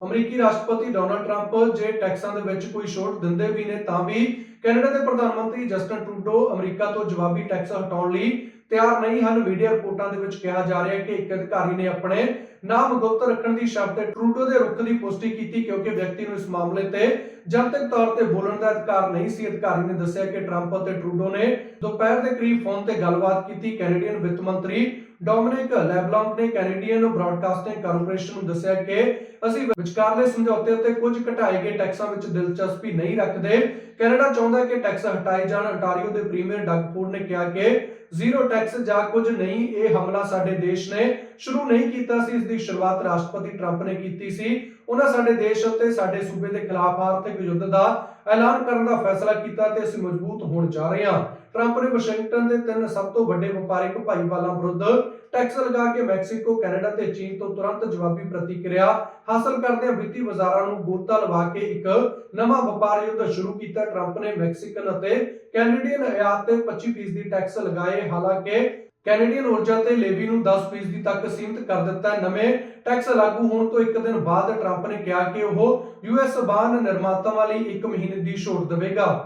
ਅਮਰੀਕੀ ਰਾਸ਼ਟਰਪਤੀ Donald Trump ਜੇ ਟੈਕਸਾਂ ਦੇ ਵਿੱਚ ਕੋਈ ਛੋਟ ਦਿੰਦੇ ਵੀ ਨੇ ਤਾਂ ਵੀ ਕੈਨੇਡਾ ਦੇ ਪ੍ਰਧਾਨ ਮੰਤਰੀ ਜਸਟਨ ਟਰੂਡੋ ਅਮਰੀਕਾ ਤੋਂ ਜਵਾਬੀ ਟੈਕਸ ਹਟਾਉਣ ਲਈ ਤਿਆਰ ਨਹੀਂ ਹਨ। ਮੀਡੀਆ ਰਿਪੋਰਟਾਂ ਦੇ ਵਿੱਚ ਕਿਹਾ ਜਾ ਰਿਹਾ ਹੈ ਕਿ ਇੱਕ ਅਧਿਕਾਰੀ ਨੇ ਆਪਣੇ ਨਾਮ ਗੁਪਤ ਰੱਖਣ ਦੀ ਸ਼ਰਤ ਤੇ ਟਰੂਡੋ ਦੇ ਰੁਖ ਦੀ ਪੁਸ਼ਟੀ ਕੀਤੀ ਕਿਉਂਕਿ ਵਿਅਕਤੀ ਨੂੰ ਇਸ ਮਾਮਲੇ ਤੇ ਜਨਤਕ ਤੌਰ ਤੇ ਬੋਲਣ ਦਾ ਅਧਿਕਾਰ ਨਹੀਂ ਸੀ। ਅਧਿਕਾਰੀ ਨੇ ਦੱਸਿਆ ਕਿ ਟਰੰਪ ਅਤੇ ਟਰੂਡੋ ਨੇ ਦੁਪਹਿਰ ਦੇ ਕਰੀਬ ਫੋਨ ਤੇ ਗੱਲਬਾਤ ਕੀਤੀ। ਕੈਨੇਡੀਅਨ ਵਿੱਤ ਮੰਤਰੀ ਡੋਮਿਨਿਕ ਲੈਬਲੌਂਕ ਨੇ ਕੈਨੇਡੀਅਨ ਬ੍ਰਾਡਕਾਸਟਿੰਗ ਕਾਰਪੋਰੇਸ਼ਨ ਨੂੰ ਦੱਸਿਆ ਕਿ ਅਸੀਂ ਵਿਚਕਾਰਲੇ ਸਮਝੌਤੇ ਅਤੇ ਕੁਝ ਘਟਾਏ ਗਏ ਟੈਕਸਾਂ ਵਿੱਚ ਦਿਲਚਸਪੀ ਨਹੀਂ ਰੱਖਦੇ। ਕੈਨੇਡਾ ਚਾਹੁੰਦਾ ਕਿ ਟੈਕਸ ਹਟਾਏ ਜਾਣ। ਅਟਾਰੀਓ ਦੇ ਪ੍ਰੀਮੀਅਰ ਡਗ ਨੇ ਕਿਹਾ ਕਿ ਜ਼ੀਰੋ ਟੈਕਸ ਜਾਂ ਕੁਝ ਨਹੀਂ, ਇਹ ਹਮਲਾ ਸਾਡੇ ਦੇਸ਼ ਨੇ ਸ਼ੁਰੂ ਨਹੀਂ ਕੀਤਾ ਸੀ, ਇਸ ਦੀ ਸ਼ੁਰੂਆਤ ਰਾਸ਼ਟਰਪਤੀ ਟਰੰਪ ਨੇ ਕੀਤੀ ਸੀ। ਉਹਨਾਂ ਸਾਡੇ ਦੇਸ਼ ਅਤੇ ਸਾਡੇ ਸੂਬੇ ਦੇ ਖਿਲਾਫ ਆਰਥਿਕ ਯੁੱਧ ਦਾ ਐਲਾਨ ਕਰਨ ਦਾ ਫੈਸਲਾ ਕੀਤਾ ਤੇ ਅਸੀਂ ਮਜ਼ਬੂਤ ਹੋਣ ਜਾ ਰਹੇ ਹਾਂ। ਟਰੰਪ ਨੇ ਵਾਸ਼ਿੰਗਟਨ ਦੇ ਤਿੰਨ ਸਭ ਤੋਂ ਵੱਡੇ ਵਪਾਰਿਕ ਭਾਈਵਾਲਾਂ ਵਿਰੁੱਧ ਟੈਕਸ ਲਗਾ ਕੇ ਮੈਕਸੀਕੋ, ਕੈਨੇਡਾ ਤੇ ਚੀਨ ਤੋਂ ਤੁਰੰਤ ਜਵਾਬੀ ਪ੍ਰਤੀਕਿਰਿਆ ਹਾਸਲ ਕਰਦਿਆਂ ਵਿੱਤੀ ਬਾਜ਼ਾਰਾਂ ਨੂੰ ਗੋਤਾ ਲਵਾ ਕੇ ਇੱਕ ਨਵਾਂ ਵਪਾਰ ਯੁੱਧ ਸ਼ੁਰੂ ਕੀਤਾ। ਟਰੰਪ ਨੇ ਮੈਕਸੀਕਨ ਅਤੇ ਕੈਨੇਡੀਅਨ ਆਯਾਤ ਤੇ 25% ਟੈਕਸ ਲਗਾਏ। ਹਾਲਾਂਕਿ ਕੈਨੇਡੀਅਨ ਊਰਜਾ ਤੇ ਲੇਵੀ ਨੂੰ 10% ਤੱਕ ਸੀਮਿਤ ਕਰ ਦਿੱਤਾ ਨਵੇਂ ਟੈਕਸ ਲਾਗੂ ਹੋਣ ਤੋਂ ਇੱਕ ਦਿਨ ਬਾਅਦ ਟਰੰਪ ਨੇ ਕਿਹਾ ਕਿ ਉਹ ਯੂਐਸ ਵਾਹਨ ਨਿਰਮਾਤਾਵਾਂ ਲਈ 1 ਮਹੀਨੇ ਦੀ ਛੋਟ ਦੇਵੇਗਾ।